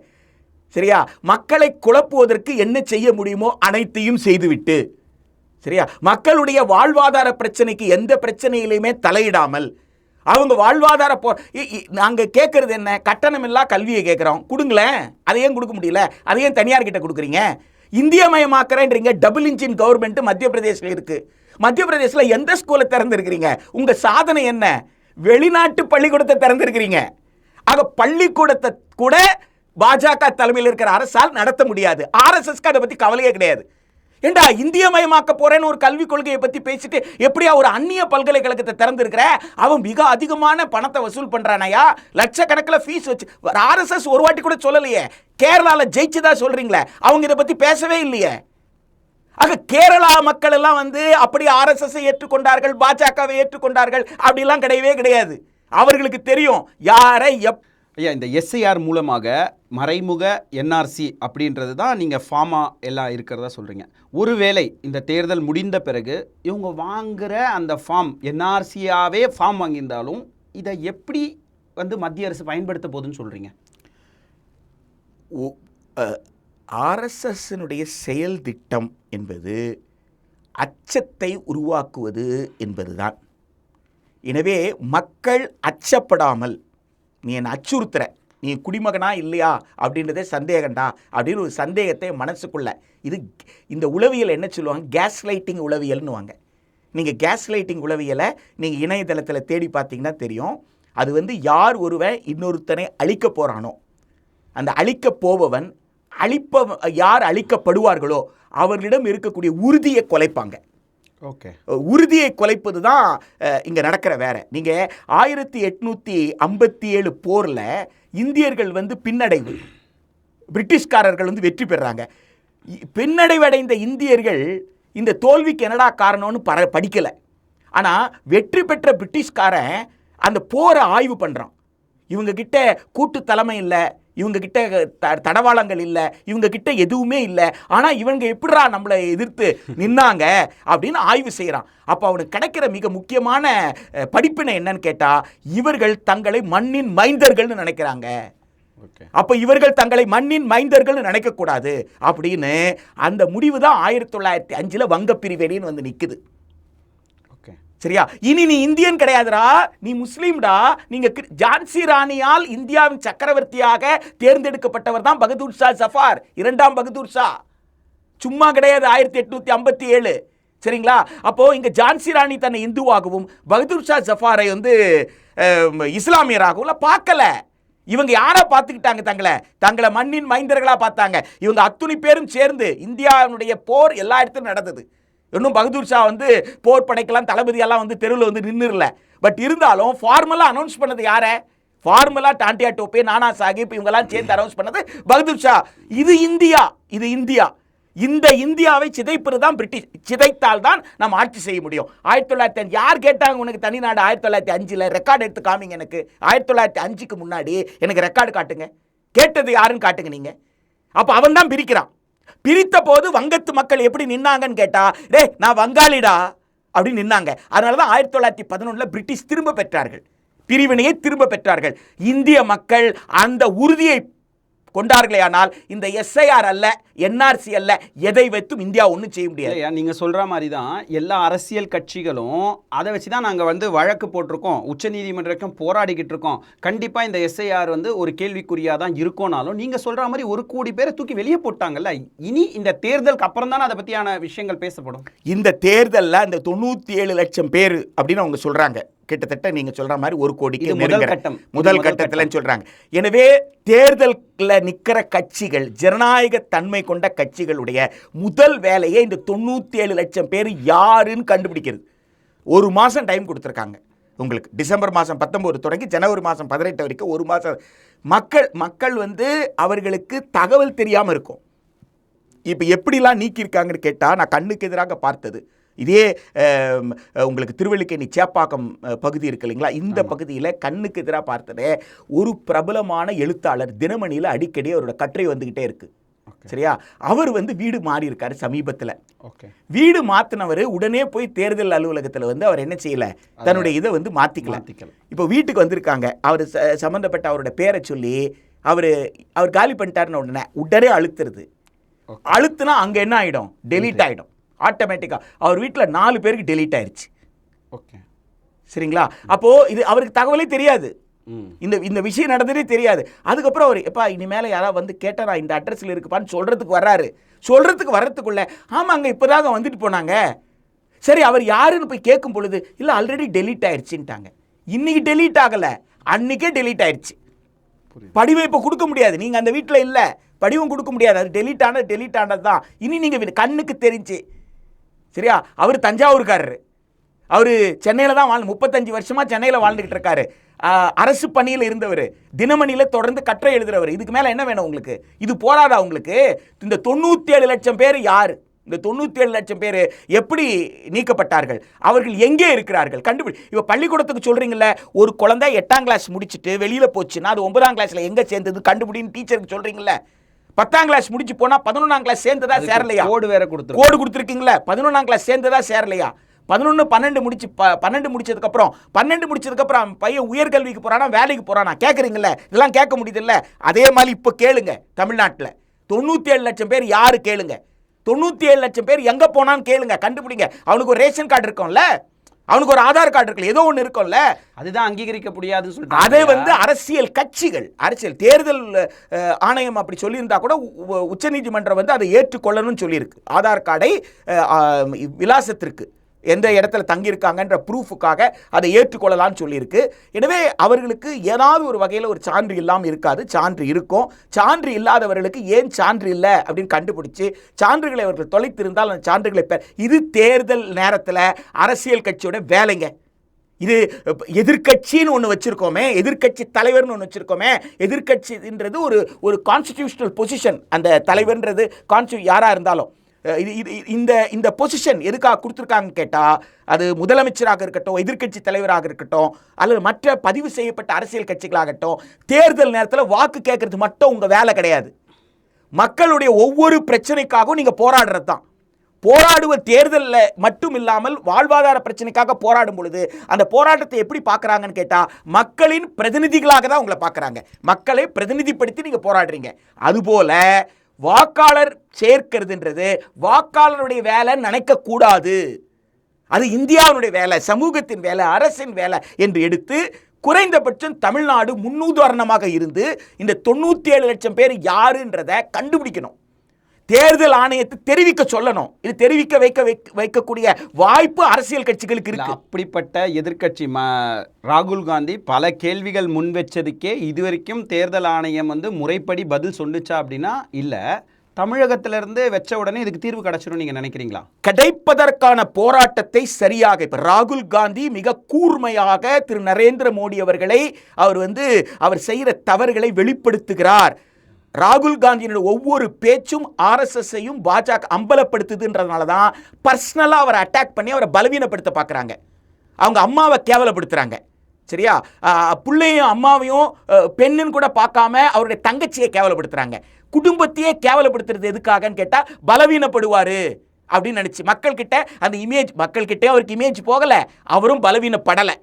சரியா? மக்களை குழப்புவதற்கு என்ன செய்ய முடியுமோ அனைத்தையும் செய்துவிட்டு. சரியா? மக்களுடைய வாழ்வாதார பிரச்சனைக்கு எந்த பிரச்சனையிலையுமே தலையிடாமல். அவங்க வாழ்வாதார போ நாங்கள் கேட்கறது என்ன? கட்டணமில்லா கல்வியை கேட்குறோம் கொடுங்களேன். அதை ஏன் கொடுக்க முடியல? அதை ஏன் தனியார் கிட்ட கொடுக்குறீங்க? இந்தியமயமாக்குறேன்றீங்க. டபுள் இன்ஜின் கவர்மெண்ட் மத்திய பிரதேசில் இருக்குது மத்திய பிரதேசில் எந்த ஸ்கூலை திறந்துருக்கிறீங்க? உங்கள் சாதனை என்ன? வெளிநாட்டு பள்ளிக்கூடத்தை திறந்துருக்கிறீங்க. ஆக பள்ளிக்கூடத்தை கூட பாஜக தலைமையில் இருக்கிற அரசால் நடத்த முடியாது. ஆர்எஸ்எஸ்க்கு அதை பற்றி கவலையே கிடையாது. ஏண்டா இந்தியமயமாக்க போறேன்னு ஒரு கல்விக் கொள்கையை பத்தி பேசிட்டு எப்படியா ஒரு அந்நிய பல்கலைக்கழகத்தை திறந்திருக்கிற? அவன் மிக அதிகமான பணத்தை வசூல் பண்றானயா? லட்சக்கணக்கில் ஃபீஸ் வச்சு ஆர்எஸ்எஸ் ஒரு வாட்டி கூட சொல்லலையே. கேரளால ஜெயிச்சுதா சொல்றீங்களே? அவங்க இதை பத்தி பேசவே இல்லையே. ஆக கேரளா மக்கள் எல்லாம் வந்து அப்படி ஆர்எஸ்எஸ்ஸை ஏற்றுக்கொண்டார்கள் பாஜகவை ஏற்றுக்கொண்டார்கள் அப்படிலாம் கிடையவே கிடையாது. அவர்களுக்கு தெரியும் யாரை எப் ஐயா இந்த எஸ்ஐஆர் மூலமாக மறைமுக என்ஆர்சி அப்படின்றது தான் நீங்கள் ஃபார்மா எல்லாம் இருக்கிறதா சொல்கிறீங்க ஒருவேளை இந்த தேர்தல் முடிந்த பிறகு இவங்க வாங்குகிற அந்த ஃபார்ம் என்ஆர்சியாகவே ஃபார்ம் வாங்கியிருந்தாலும் இதை எப்படி வந்து மத்திய அரசு பயன்படுத்த போகுதுன்னு சொல்கிறீங்க ஆர்எஸ்எஸ்னுடைய செயல் திட்டம் என்பது அச்சத்தை உருவாக்குவது என்பதுதான். எனவே மக்கள் அச்சப்படாமல் நீ என்னை அச்சுறுத்துற. நீ குடிமகனா இல்லையா? அப்படின்றதே சந்தேகம்டா. அப்படின்னு ஒரு சந்தேகத்தை மனசுக்குள்ள. இது இந்த உளவியல் என்ன சொல்லுவாங்க? கேஸ் லைட்டிங் உளவியல்னுவாங்க. நீங்கள் கேஸ் லைட்டிங் உளவியலை நீங்கள் இணையதளத்தில் தேடி பார்த்தீங்கன்னா தெரியும். அது வந்து யார் ஒருவன் இன்னொருத்தனை அழிக்க போகிறானோ அந்த அழிக்கப் போபவன் அழிப்ப யார் அழிக்கப்படுவார்களோ அவர்களிடம் இருக்கக்கூடிய உறுதியை குலைப்பாங்க. ஓகே. உறுதியை குலைப்பது தான் இங்கே நடக்கிற வேற நீங்கள் ஆயிரத்தி எட்நூற்றி ஐம்பத்தி ஏழு போரில் இந்தியர்கள் வந்து பின்னடைவு. பிரிட்டிஷ்காரர்கள் வந்து வெற்றி பெறாங்க. இ- பின்னடைவடைந்த இந்தியர்கள் இந்த தோல்விக்கு என்னடா காரணம்னு பர படிக்கலை. ஆனால் வெற்றி பெற்ற பிரிட்டிஷ்காரன் அந்த போரை ஆய்வு பண்ணுறான் இவங்கக்கிட்ட கூட்டு தலைமை இல்லை. இவங்க கிட்ட த தடவாளங்கள் இல்லை இவங்க கிட்ட எதுவுமே இல்லை ஆனால் இவங்க எப்படிடா நம்மளை எதிர்த்து நின்னாங்க அப்படின்னு ஆய்வு செய்கிறான் அப்போ அவனுக்கு கிடைக்கிற மிக முக்கியமான படிப்பினை என்னன்னு கேட்டால் இவர்கள் தங்களை மண்ணின் மைந்தர்கள்னு நினைக்கிறாங்க. ஓகே. அப்ப இவர்கள் தங்களை மண்ணின் மைந்தர்கள் நினைக்க கூடாது அப்படின்னு அந்த முடிவு தான் ஆயிரத்தி தொள்ளாயிரத்தி அஞ்சுல வங்க பிரிவினைன்னு வந்து நிக்குது. ஓகே சரியா? இனி நீ இந்தியன் கிடையாதுடா. நீ முஸ்லீம்டா. நீங்க ஜான்சி ராணியால் இந்தியாவின் சக்கரவர்த்தியாக தேர்ந்தெடுக்கப்பட்டவர் தான் பகதூர் ஷா ஜஃபார். இரண்டாம் பகதூர் ஷா. சும்மா கிடையாது ஆயிரத்தி எட்நூத்தி ஐம்பத்தி ஏழு. சரிங்களா? அப்போ இங்க ஜான்சி ராணி தன்னை இந்துவாகவும் பகதூர் ஷா ஜஃபாரை வந்து இஸ்லாமியராகவும் பார்க்கல. இவங்க யாரா பார்த்துக்கிட்டாங்க தங்களை? தங்களை மண்ணின் மைந்தர்களா பார்த்தாங்க. இவங்க அத்துணை பேரும் சேர்ந்து இந்தியாவினுடைய போர் எல்லா இடத்துலையும் நடந்தது. இன்னும் பகதூர் ஷா வந்து போர் படைக்கெல்லாம் தளபதியெல்லாம் வந்து தெருவில் வந்து நின்றுல பட் இருந்தாலும் ஃபார்மலாக அனௌன்ஸ் பண்ணது யாரை? ஃபார்மலாக டாண்டியா டோப்பே நானா சாஹிப் இவங்கெல்லாம் சேர்ந்து அனௌன்ஸ் பண்ணது பகதூர் ஷா. இது இந்தியா இது இந்தியா. இந்த இந்தியாவை சிதைப்பது தான் பிரிட்டிஷ் சிதைத்தால் தான் நம்ம ஆட்சி செய்ய முடியும். ஆயிரத்தி தொள்ளாயிரத்தி அஞ்சு யார் கேட்டாங்க உனக்கு தனி நாடு? ஆயிரத்தி தொள்ளாயிரத்தி அஞ்சில் ரெக்கார்டு எடுத்து காமிங்க எனக்கு. ஆயிரத்தி தொள்ளாயிரத்தி அஞ்சுக்கு முன்னாடி எனக்கு ரெக்கார்டு காட்டுங்க. கேட்டது யாருன்னு காட்டுங்க நீங்கள் அப்போ அவன் தான் பிரிக்கிறான். பிரித்த போது வங்கத்து மக்கள் எப்படி நின்னாங்கன்னு கேட்டா டே நான் வங்காளிடா அப்படின்னு நின்னாங்க. அதனால தான் ஆயிரத்தி தொள்ளாயிரத்தி பதினொன்றில் பிரிட்டிஷ் திரும்ப பெற்றார்கள். பிரிவினையை திரும்ப பெற்றார்கள். இந்திய மக்கள் அந்த உறுதியை கொண்டார்களே ஆனால் இந்த எஸ்ஐஆர் அல்ல என்ஆர்சி அல்ல எதை வைத்தும் இந்தியா ஒன்றும் செய்ய முடியாது. இல்லையா நீங்க சொல்ற மாதிரி தான் எல்லா அரசியல் கட்சிகளும் அதை வச்சு தான் நாங்க வந்து வழக்கு போட்டிருக்கோம். உச்சநீதிமன்றம் போராடிக்கிட்டு இருக்கோம். கண்டிப்பா இந்த எஸ்ஐஆர் வந்து ஒரு கேள்விக்குறியா தான் இருக்கும்னாலும் நீங்க சொல்ற மாதிரி ஒரு கோடி பேரை தூக்கி வெளியே போட்டாங்கல்ல இனி இந்த தேர்தலுக்கு அப்புறம் தானே அதை பத்தியான விஷயங்கள் பேசப்படும்? இந்த தேர்தலில் இந்த தொண்ணூற்றி ஏழு லட்சம் பேர் அப்படின்னு அவங்க சொல்றாங்க. கிட்டத்தட்ட நீங்க சொல்ற மாதிரி ஒரு கோடிக்கு முதல் கட்டம். முதல் கட்டத்தில் சொல்றாங்க. எனவே தேர்தலில் நிக்கிற கட்சிகள் ஜனநாயக தன்மை கொண்ட கட்சிகளுடைய முதல் வேலையை இந்த தொண்ணூற்றி ஏழு லட்சம் பேர் யாருன்னு கண்டுபிடிக்கிறது. ஒரு மாதம் டைம் கொடுத்துருக்காங்க. உங்களுக்கு டிசம்பர் மாதம் பத்தொம்போது தொடங்கி ஜனவரி மாதம் பதினெட்டு வரைக்கும் ஒரு மாதம் மக்கள் மக்கள் வந்து அவர்களுக்கு தகவல் தெரியாமல் இருக்கும். இப்போ எப்படிலாம் நீக்கியிருக்காங்கன்னு கேட்டால் நான் கண்ணுக்கு எதிராக பார்த்தது. இதே உங்களுக்கு திருவள்ளிக்கேணி சேப்பாக்கம் பகுதி இருக்கு இல்லைங்களா? இந்த பகுதியில் கண்ணுக்கு எதிராக பார்த்ததே ஒரு பிரபலமான எழுத்தாளர் தினமணியில் அடிக்கடி அவரோட கட்டுரை வந்துக்கிட்டே இருக்கு. சரியா? அவர் வந்து வீடு மாறி இருக்காரு சமீபத்தில் வீடு மாற்றினவர் உடனே போய் தேர்தல் அலுவலகத்தில் வந்து அவர் என்ன செய்யல? தன்னுடைய இதை வந்து மாத்திக்கல. இப்போ வீட்டுக்கு வந்திருக்காங்க. அவர் ச- சம்பந்தப்பட்ட அவரோட பேரை சொல்லி அவர் அவர் காலி பண்ணிட்டாருன்னு உடனே உடனே அழுத்துறது. அழுத்துனா அங்கே என்ன ஆகிடும் டெலீட் ஆகிடும் ஆட்டோமேட்டிக்காக அவர் வீட்டில் நாலு பேருக்கு டெலீட் ஆயிடுச்சு ஓகே சரிங்களா? அப்போது இது அவருக்கு தகவலே தெரியாது. இந்த இந்த விஷயம் நடந்ததே தெரியாது. அதுக்கப்புறம் அவர் எப்பா இனிமேல் யாராவது வந்து கேட்டால் நான் இந்த அட்ரஸில் இருக்குப்பான்னு சொல்கிறதுக்கு வர்றாரு சொல்கிறதுக்கு வர்றதுக்குள்ள ஆமாங்க இப்போதாங்க வந்துட்டு போனாங்க. சரி அவர் யாருன்னு போய் கேட்கும் பொழுது இல்லை ஆல்ரெடி டெலீட் ஆயிடுச்சுன்ட்டாங்க இன்னைக்கு டெலீட் ஆகலை. அன்னைக்கே டெலீட் ஆயிடுச்சு படிவம் இப்போ கொடுக்க முடியாது. நீங்கள் அந்த வீட்டில் இல்லை. படிவம் கொடுக்க முடியாது. அது டெலீட் ஆனது டெலீட் ஆனது தான் இனி நீங்கள் கண்ணுக்கு தெரிஞ்சு சரியா? அவர் தஞ்சாவூர்காரர். அவர் சென்னையில் தான் வாழ் முப்பத்தஞ்சு வருஷமாக சென்னையில் வாழ்ந்துக்கிட்டு இருக்காரு. அரசு பணியில் இருந்தவர். தினமணியில் தொடர்ந்து கற்றை எழுதுறவர். இதுக்கு மேலே என்ன வேணும் உங்களுக்கு? இது போராதா உங்களுக்கு? இந்த தொண்ணூற்றி ஏழு லட்சம் பேர் யார்? இந்த தொண்ணூற்றி ஏழு லட்சம் பேர் எப்படி நீக்கப்பட்டார்கள்? அவர்கள் எங்கே இருக்கிறார்கள்? கண்டுபிடி இப்போ பள்ளிக்கூடத்துக்கு சொல்கிறீங்கள ஒரு குழந்தை எட்டாம் கிளாஸ் முடிச்சுட்டு வெளியில் போச்சுன்னா அது ஒன்பதாம் கிளாஸில் எங்கே சேர்ந்தது? கண்டுபிடின்னு டீச்சருக்கு சொல்கிறீங்களே பத்தாம் கிளாஸ் முடிச்சு போனால் பதினொன்றாம் கிளாஸ் சேர்ந்ததா சேரலையா? கோடு வேற கொடுத்துருக்கோம். கோடு கொடுத்துருக்கீங்களா? பதினொன்றாம் கிளாஸ் சேர்ந்ததா சேரலையா? பதினொன்று பன்னெண்டு முடிச்சு ப பன்னெண்டு முடிச்சதுக்கப்புறம் பன்னெண்டு முடிச்சதுக்கப்புறம் பையன் உயர்கல்விக்கு போகிறானா வேலைக்கு போகிறானா கேட்குறீங்களே இதெல்லாம் கேட்க முடியுதுல்ல? அதே மாதிரி இப்போ கேளுங்க தமிழ்நாட்டில். தொண்ணூற்றி ஏழு லட்சம் பேர் யாரு கேளுங்க? தொண்ணூற்றி ஏழு லட்சம் பேர் எங்கே போனான்னு கேளுங்க கண்டுபிடிங்க. அவனுக்கு ஒரு ரேஷன் கார்டு இருக்கும்ல? அவனுக்கு ஒரு ஆதார் கார்டு இருக்குல்ல ஏதோ ஒன்று இருக்கும்ல. அதுதான் அங்கீகரிக்க முடியாதுன்னு சொல்லிட்டு அதை வந்து அரசியல் கட்சிகள் அரசியல் தேர்தல் ஆணையம் அப்படி சொல்லியிருந்தா கூட உச்சநீதிமன்றம் வந்து அதை ஏற்றுக்கொள்ளணும்னு சொல்லியிருக்கு. ஆதார் கார்டை விலாசத்திற்கு. எந்த இடத்துல தங்கியிருக்காங்கன்ற ப்ரூஃபுக்காக அதை ஏற்றுக்கொள்ளலாம்னு சொல்லியிருக்கு. எனவே அவர்களுக்கு ஏதாவது ஒரு வகையில் ஒரு சான்று இல்லாமல் இருக்காது. சான்று இருக்கும். சான்று இல்லாதவர்களுக்கு ஏன் சான்று இல்லை அப்படின்னு கண்டுபிடிச்சு சான்றுகளை அவர்கள் தொலைத்திருந்தால் அந்த சான்றுகளை பெற இது தேர்தல் நேரத்தில் அரசியல் கட்சியோட வேலைங்க. இது எதிர்க்கட்சின்னு ஒன்று வச்சுருக்கோமே எதிர்க்கட்சி தலைவர்னு ஒன்று வச்சுருக்கோமே எதிர்க்கட்சின்றது ஒரு ஒரு கான்ஸ்டிடியூஷனல் பொசிஷன் அந்த தலைவர்ன்றது கான்ஸ்டி யாராக இருந்தாலும். இந்த இந்த பொசிஷன் எதுக்காக கொடுத்துருக்காங்கன்னு கேட்டால் அது முதலமைச்சராக இருக்கட்டும் எதிர்க்கட்சி தலைவராக இருக்கட்டும் அல்லது மற்ற பதிவு செய்யப்பட்ட அரசியல் கட்சிகளாகட்டும் தேர்தல் நேரத்தில் வாக்கு கேட்கறது மட்டும் உங்கள் வேலை கிடையாது. மக்களுடைய ஒவ்வொரு பிரச்சனைக்காகவும் நீங்கள் போராடுறது தான் போராடுவ தேர்தலில் மட்டும் இல்லாமல் வாழ்வாதார பிரச்சனைக்காக போராடும் பொழுது அந்த போராட்டத்தை எப்படி பார்க்குறாங்கன்னு கேட்டால் மக்களின் பிரதிநிதிகளாக தான் உங்களை பார்க்குறாங்க. மக்களை பிரதிநிதிப்படுத்தி நீங்கள் போராடுறீங்க. அதுபோல வாக்காளர் சேர்க்கிறதுன்றது வாக்காளருடைய வேலை நினைக்கக்கூடாது. அது இந்தியாவினுடைய வேலை சமூகத்தின் வேலை அரசின் வேலை என்று எடுத்து குறைந்தபட்சம் தமிழ்நாடு முன்னுதாரணமாக இருந்து இந்த தொண்ணூற்றி ஏழு லட்சம் பேர் யாருன்றதை கண்டுபிடிக்கணும். தேர்தல் ஆணையத்தை தெரிவிக்க சொல்லணும். இது தெரிவிக்க வைக்க வைக்க- வைக்கக்கூடிய வாய்ப்பு அரசியல் கட்சிகளுக்கு இருக்கு. அப்படிப்பட்ட எதிர்க்கட்சி ம ராகுல் காந்தி பல கேள்விகள் முன் வச்சதுக்கே இதுவரைக்கும் தேர்தல் ஆணையம் வந்து முறைப்படி பதில் சொன்னுச்சா அப்படின்னா இல்லை. தமிழகத்திலிருந்து வச்ச உடனே இதுக்கு தீர்வு கிடைச்சிடும் நீங்கள் நினைக்கிறீங்களா? கிடைப்பதற்கான போராட்டத்தை சரியாக இப்ப ராகுல் காந்தி மிக கூர்மையாக திரு நரேந்திர மோடி அவர்களை அவர் வந்து அவர் செய்கிற தவறுகளை வெளிப்படுத்துகிறார். ராகுல் காந்தியினுடைய ஒவ்வொரு பேச்சும் ஆர்எஸ்எஸ்ஸையும் பாஜக அம்பலப்படுத்துதுன்றதுனால தான் பர்சனலாக அவரை அட்டாக் பண்ணி அவரை பலவீனப்படுத்த பார்க்குறாங்க அவங்க அம்மாவை கேவலப்படுத்துகிறாங்க சரியா? பிள்ளையும் அம்மாவையும் பெண்ணுன்னு கூட பார்க்காம அவருடைய தங்கச்சியை கேவலப்படுத்துகிறாங்க குடும்பத்தையே கேவலப்படுத்துறது எதுக்காகன்னு கேட்டால் பலவீனப்படுவார் அப்படின்னு நினச்சி மக்கள்கிட்ட அந்த இமேஜ் மக்கள்கிட்ட அவருக்கு இமேஜ் போகலை அவரும் பலவீனப்படலை.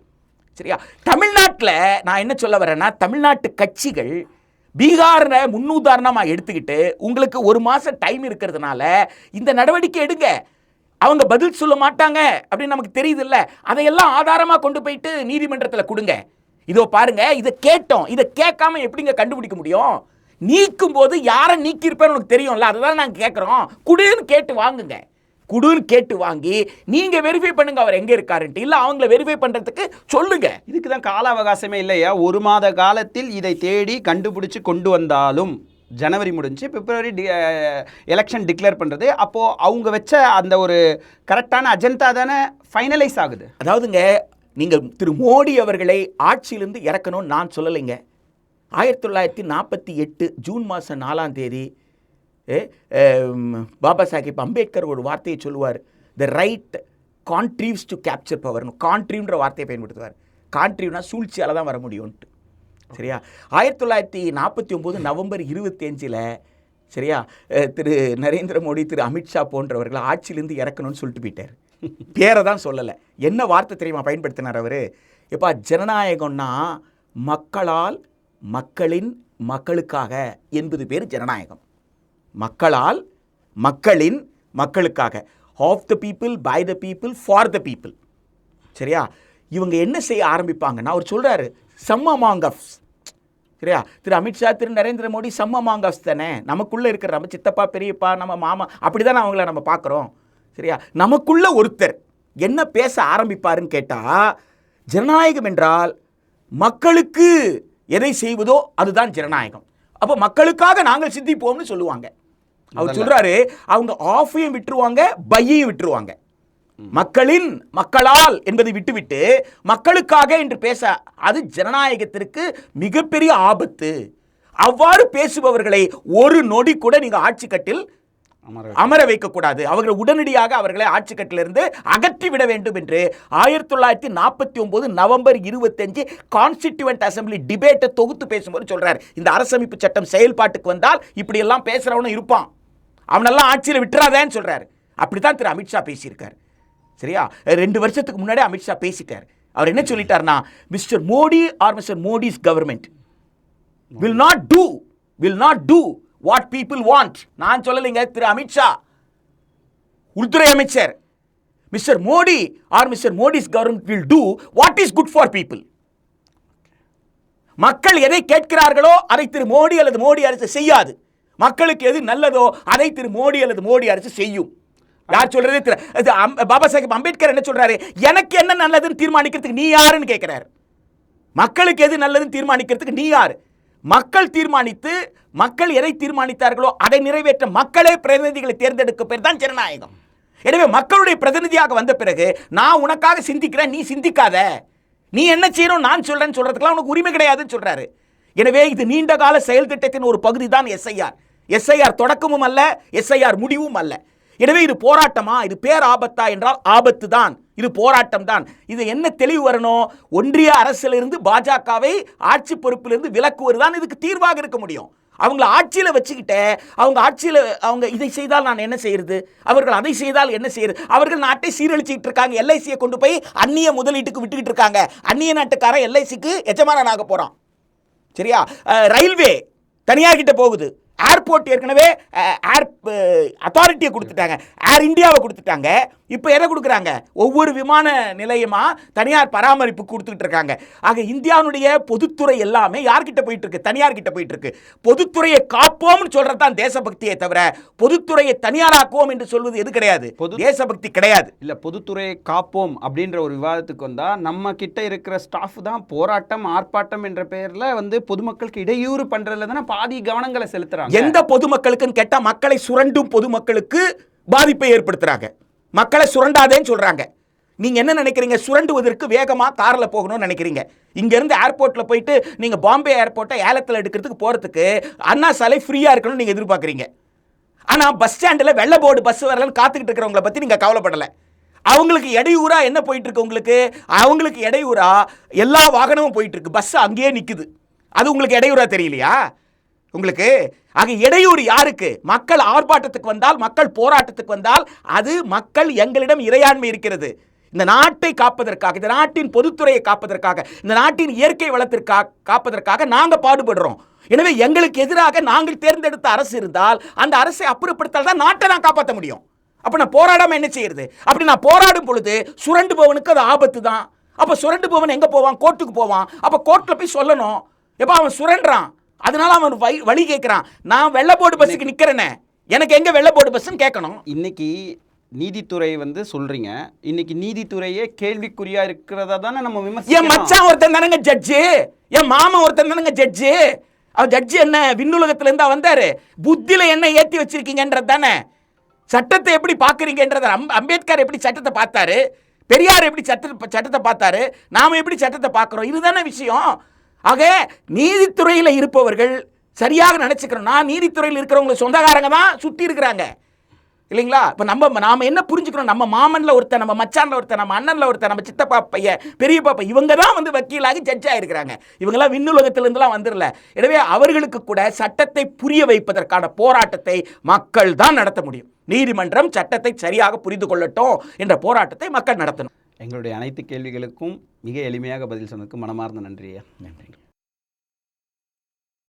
சரியா? தமிழ்நாட்டில் நான் என்ன சொல்ல வரேன்னா தமிழ்நாட்டு கட்சிகள் பீகாரை முன்னுதாரணமாக எடுத்துக்கிட்டு உங்களுக்கு ஒரு மாதம் டைம் இருக்கிறதுனால இந்த நடவடிக்கை எடுங்க. அவங்க பதில் சொல்ல மாட்டாங்க அப்படின்னு நமக்கு தெரியுது இல்லை அதையெல்லாம் ஆதாரமாக கொண்டு போயிட்டு நீதிமன்றத்தில் கொடுங்க. இதோ பாருங்க இதை கேட்டோம். இதை கேட்காம எப்படிங்க கண்டுபிடிக்க முடியும்? நீக்கும் போது யாரை நீக்கியிருப்பேன்னு உனக்கு தெரியும்ல. அதை தான் நாங்கள் கேட்குறோம் குடுன்னு கேட்டு வாங்குங்க. குடுன்னு கேட்டு வாங்கி நீங்க வெரிஃபை பண்ணுங்க அவர் எங்க இருக்காருன்ட்டு. இல்ல அவங்கள வெரிஃபை பண்றதுக்கு சொல்லுங்க. இதுக்கு தான் கால அவகாசமே இல்லையா? ஒரு மாத காலத்தில் இதை தேடி கண்டுபிடிச்சு கொண்டு வந்தாலும் ஜனவரி முடிஞ்சு பிப்ரவரி டி எலெக்ஷன் டிக்ளேர் பண்ணுறது அப்போது அவங்க வச்ச அந்த ஒரு கரெக்டான அஜெண்டா தானே ஃபைனலைஸ் ஆகுது. அதாவதுங்க நீங்க திரு மோடி அவர்களை ஆட்சியிலிருந்து இறக்கணும்னு நான் சொல்லலைங்க. ஆயிரத்தி தொள்ளாயிரத்தி நாற்பத்தி எட்டு ஜூன் மாதம் நாலாம் தேதி பாபா சாஹிப் அம்பேத்கர் ஒரு வார்த்தையை சொல்லுவார். The right contrives to capture பவர்னு கான்ட்ரீவ்ன்ற வார்த்தையை பயன்படுத்துவார். கான்ட்ரீவ்னா சூழ்ச்சியால் தான் வர முடியும்ன்ட்டு. சரியா? ஆயிரத்தி தொள்ளாயிரத்தி நாற்பத்தி ஒம்பது நவம்பர் இருபத்தஞ்சில் சரியா? திரு நரேந்திர மோடி திரு அமித்ஷா போன்றவர்களை ஆட்சியிலேருந்து இறக்கணும்னு சொல்லிட்டு போயிட்டார். பேரை தான் சொல்லலை. என்ன வார்த்தை தெரியுமா பயன்படுத்தினார் அவர்? எப்பா ஜனநாயகம்னா மக்களால் மக்களின் மக்களுக்காக என்பது பேர் ஜனநாயகம். மக்களால் மக்களின் மக்களுக்காக. Of the people by the people for the people சரியா? இவங்க என்ன செய்ய ஆரம்பிப்பாங்கன்னா அவர் சொல்கிறாரு சம் அமாங் அஃப்ஸ் சரியா? திரு அமித்ஷா திரு நரேந்திர மோடி சம் அமாங் அஃப்ஸ் தானே? நமக்குள்ளே இருக்கிற நம்ம சித்தப்பா பெரியப்பா நம்ம மாமா அப்படி தானே அவங்கள நம்ம பார்க்குறோம். சரியா? நமக்குள்ள ஒருத்தர் என்ன பேச ஆரம்பிப்பாருன்னு கேட்டால் ஜனநாயகம் என்றால் மக்களுக்கு எதை செய்வதோ அதுதான் ஜனநாயகம். அப்போ மக்களுக்காக நாங்கள் சிந்திப்போம்னு சொல்லுவாங்க. அவர் சொல்றாரு அவங்க ஆஃபையும் விட்டுருவாங்க பையையும் விட்டுருவாங்க. மக்களின் மக்களால் என்பதை விட்டுவிட்டு மக்களுக்காக என்று பேச அது ஜனநாயகத்திற்கு மிகப்பெரிய ஆபத்து. அவ்வாறு பேசுபவர்களை ஒரு நொடி கூட நீங்க ஆட்சி கட்டில் அமர வைக்கக்கூடாது. அவர்களை உடனடியாக அவர்களை ஆட்சி கட்டிலிருந்து அகற்றி விட வேண்டும் என்று ஆயிரத்தி தொள்ளாயிரத்தி நாற்பத்தி ஒன்பது நவம்பர் இருபத்தஞ்சு கான்ஸ்டிடியூவன்ட் அசம்பிளி டிபேட்டை தொகுத்து பேசும்போது சொல்றார். இந்த அரசமைப்பு சட்டம் செயல்பாட்டுக்கு வந்தால் இப்படி எல்லாம் பேசுறவனும் இருப்பான். அவனெல்லாம் ஆட்சியில் விட்டுறாதேன்னு சொல்கிறாரு அப்படி தான் திரு அமித்ஷா பேசியிருக்கார். சரியா? ரெண்டு வருஷத்துக்கு முன்னாடி அமித்ஷா பேசிட்டார். அவர் என்ன சொல்லிட்டார்னா mister Modi are mister Modi's government. Will not do will not do what people want நான் சொல்லலைங்க திரு அமித்ஷா. உள்துறை அமைச்சர் mister Modi are mister Modi's government will do what is good for people மக்கள் எதை கேட்கிறார்களோ அதை திரு மோடி அல்லது மோடி அரசு செய்யாது. மக்களுக்கு எது நல்லதோ அதை திரு மோடி அல்லது மோடி அரசு செய்யும். யார் சொல்றது திரு இது அம்- பாபா சாஹிப் அம்பேத்கர் என்ன சொல்றாரு? எனக்கு என்ன நல்லதுன்னு தீர்மானிக்கிறதுக்கு நீ யாருன்னு கேட்கிறாரு மக்களுக்கு எது நல்லதுன்னு தீர்மானிக்கிறதுக்கு நீ யார்? மக்கள் தீர்மானித்து மக்கள் எதை தீர்மானித்தார்களோ அதை நிறைவேற்ற மக்களே பிரதிநிதிகளை தேர்ந்தெடுக்க பேர் தான் ஜனநாயகம். எனவே மக்களுடைய பிரதிநிதியாக வந்த பிறகு நான் உனக்காக சிந்திக்கிறேன் நீ சிந்திக்காத. நீ என்ன செய்யணும் நான் சொல்றேன்னு சொல்றதுக்கெல்லாம் உனக்கு உரிமை கிடையாதுன்னு சொல்றாரு. எனவே இது நீண்ட கால செயல் திட்டத்தின் ஒரு பகுதி தான் எஸ்ஐஆர் எஸ்ஐஆர் தொடக்கமும் அல்ல எஸ்ஐஆர் முடிவும் அல்ல. எனவே இது போராட்டமா? இது பேர் ஆபத்தா என்றால் ஆபத்து தான் இது போராட்டம் தான் இது என்ன தெளிவு வரணும்? ஒன்றிய அரசிலிருந்து பாஜகவை ஆட்சி பொறுப்பிலிருந்து விலக்குவது தான் இதுக்கு தீர்வாக இருக்க முடியும். அவங்கள ஆட்சியில் வச்சுக்கிட்டு அவங்க ஆட்சியில் அவங்க இதை செய்தால் நான் என்ன செய்யறது? அவர்கள் அதை செய்தால் என்ன செய்யறது? அவர்கள் நாட்டை சீரழிச்சிக்கிட்டு இருக்காங்க. எல்ஐசியை கொண்டு போய் அந்நிய முதலீட்டுக்கு விட்டுக்கிட்டு இருக்காங்க. அந்நிய நாட்டுக்காரன் எல்ஐசிக்கு எஜமானனாக போகிறான் சரியா? ரயில்வே தனியார் கிட்ட போகுது. ஏர்போர்ட் ஏற்கனவே ஏர் அத்தாரிட்டியை கொடுத்துட்டாங்க. ஏர் இந்தியாவை கொடுத்துட்டாங்க. இப்போ எதை கொடுக்குறாங்க? ஒவ்வொரு விமான நிலையமா தனியார் பராமரிப்பு கொடுத்துக்கிட்டு இருக்காங்க. ஆக இந்தியாவுடைய பொதுத்துறை எல்லாமே யார்கிட்ட போயிட்டு இருக்கு தனியார் கிட்ட போயிட்டு இருக்கு பொதுத்துறையை காப்போம்னு சொல்றது தான் தேசபக்தியை தவிர பொதுத்துறையை தனியாராக்குவோம் என்று சொல்வது எது கிடையாது? பொது- தேசபக்தி கிடையாது. இல்ல பொதுத்துறையை காப்போம் அப்படின்ற ஒரு விவாதத்துக்கு வந்தா நம்ம கிட்ட இருக்கிற ஸ்டாஃப் தான் போராட்டம் ஆர்ப்பாட்டம் என்ற பெயர்ல வந்து பொதுமக்களுக்கு இடையூறு பண்றதுல தானே பாதி கவனங்களை செலுத்துறாங்க. எந்த பொதுமக்களுக்குன்னு கேட்டா மக்களை சுரண்டும் பொதுமக்களுக்கு பாதிப்பை ஏற்படுத்துறாங்க. மக்களை சுரண்டாதேன்னு சொல்றாங்க. நீங்க என்ன நினைக்கிறீங்க? சுரண்டுவதற்கு வேகமா கார்ல போகணும்னு நினைக்கிறீங்க. இங்க இருந்து ஏர்போர்ட்ல போயிட்டு நீங்க பாம்பே ஏர்போர்ட்டை ஏலத்தில் எடுக்கிறதுக்கு போறதுக்கு அண்ணா சாலை ஃப்ரீயா இருக்கணும்னு நீங்க எதிர்பார்க்குறீங்க. ஆனா பஸ் ஸ்டாண்டில் வெள்ளை போர்டு பஸ் வரலன்னு காத்துக்கிட்டு இருக்கிறவங்கள பத்தி நீங்க கவலைப்படலை. அவங்களுக்கு இடையூறா என்ன போயிட்டு இருக்கு உங்களுக்கு? அவங்களுக்கு இடையூறா எல்லா வாகனமும் போயிட்டு இருக்கு. பஸ் அங்கேயே நிற்குது அது உங்களுக்கு இடையூறா தெரியலையா? உங்களுக்கு? ஆக இடையூறு யாருக்கு? மக்கள் ஆர்ப்பாட்டத்துக்கு வந்தால் மக்கள் போராட்டத்துக்கு வந்தால் அது மக்கள் எங்களிடம் இறையாண்மை இருக்கிறது. இந்த நாட்டை காப்பதற்காக இந்த நாட்டின் பொதுத்துறையை காப்பதற்காக இந்த நாட்டின் இயற்கை வளத்திற்காக காப்பதற்காக நாங்கள் பாடுபடுறோம். எனவே எங்களுக்கு எதிராக நாங்கள் தேர்ந்தெடுத்த அரசு இருந்தால் அந்த அரசை அப்புறப்படுத்தால் தான் நாட்டை நான் காப்பாற்ற முடியும். அப்போ நான் போராடாமல் என்ன செய்யறது? அப்படி நான் போராடும் பொழுது சுரண்டு போவனுக்கு அது ஆபத்து தான். அப்போ சுரண்டு போவன் எங்கே போவான்? கோர்ட்டுக்கு போவான். அப்போ கோர்ட்டில் போய் சொல்லணும். எப்போ அவன் சுரண்டுறான்? அதனால அவன் வழி கேட்கிறான் நான் வெள்ளை போர்டு பஸ்ஸுக்கு நிக்கிறேனே. எனக்கு எங்க வெள்ளை போர்டு பஸ்ன்னு கேட்கணும் இன்னைக்கு நீதித்துறை வந்து சொல்றீங்க. இன்னைக்கு நீதித்துறையே கேள்விக்குறியா இருக்கிறதா தானே நம்ம என் விமர்சிக்கிறோம் மச்சான் ஒருத்தன் தானங்க ஜட்ஜு என் மாமன் ஒருத்தன் தானங்க ஜட்ஜு அவன் ஜட்ஜு என்ன விண்ணுலகத்துல இருந்தா வந்தாரு. புத்தியில என்ன ஏத்தி வச்சிருக்கீங்கன்றது தானே. சட்டத்தை எப்படி பாக்குறீங்கன்றத அம்- அம்பேத்கர் எப்படி சட்டத்தை பார்த்தாரு? பெரியார் எப்படி சட்டத்தை சட்டத்தை பார்த்தாரு? நாம எப்படி சட்டத்தை பார்க்குறோம்? இதுதானே விஷயம். ஆக நீதித்துறையில் இருப்பவர்கள் சரியாக நினைச்சுக்கிறோம் நான் நீதித்துறையில் இருக்கிறவங்களை சொந்தக்காரங்க தான் சுற்றி இருக்கிறாங்க. இல்லைங்களா? இப்போ நம்ம நாம என்ன புரிஞ்சுக்கணும்? நம்ம மாமனில் ஒருத்தன் நம்ம மச்சானில் ஒருத்தன் நம்ம அண்ணன்ல ஒருத்தன் நம்ம சித்தப்பா பையன் பெரிய பாப்பா இவங்க தான் வந்து வக்கீலாகி ஜட்ஜ் ஆகிருக்கிறாங்க இவங்கெல்லாம் விண்ணுலகத்திலிருந்துலாம் வந்துடல எனவே அவர்களுக்கு கூட சட்டத்தை புரிய வைப்பதற்கான போராட்டத்தை மக்கள் தான் நடத்த முடியும். நீதிமன்றம் சட்டத்தை சரியாக புரிந்து கொள்ளட்டும் என்ற போராட்டத்தை மக்கள் நடத்தணும். எங்களுடைய அனைத்து கேள்விகளுக்கும் மிக எளிமையாக பதில் சொன்னதுக்கு மனமார்ந்த நன்றியா நன்றி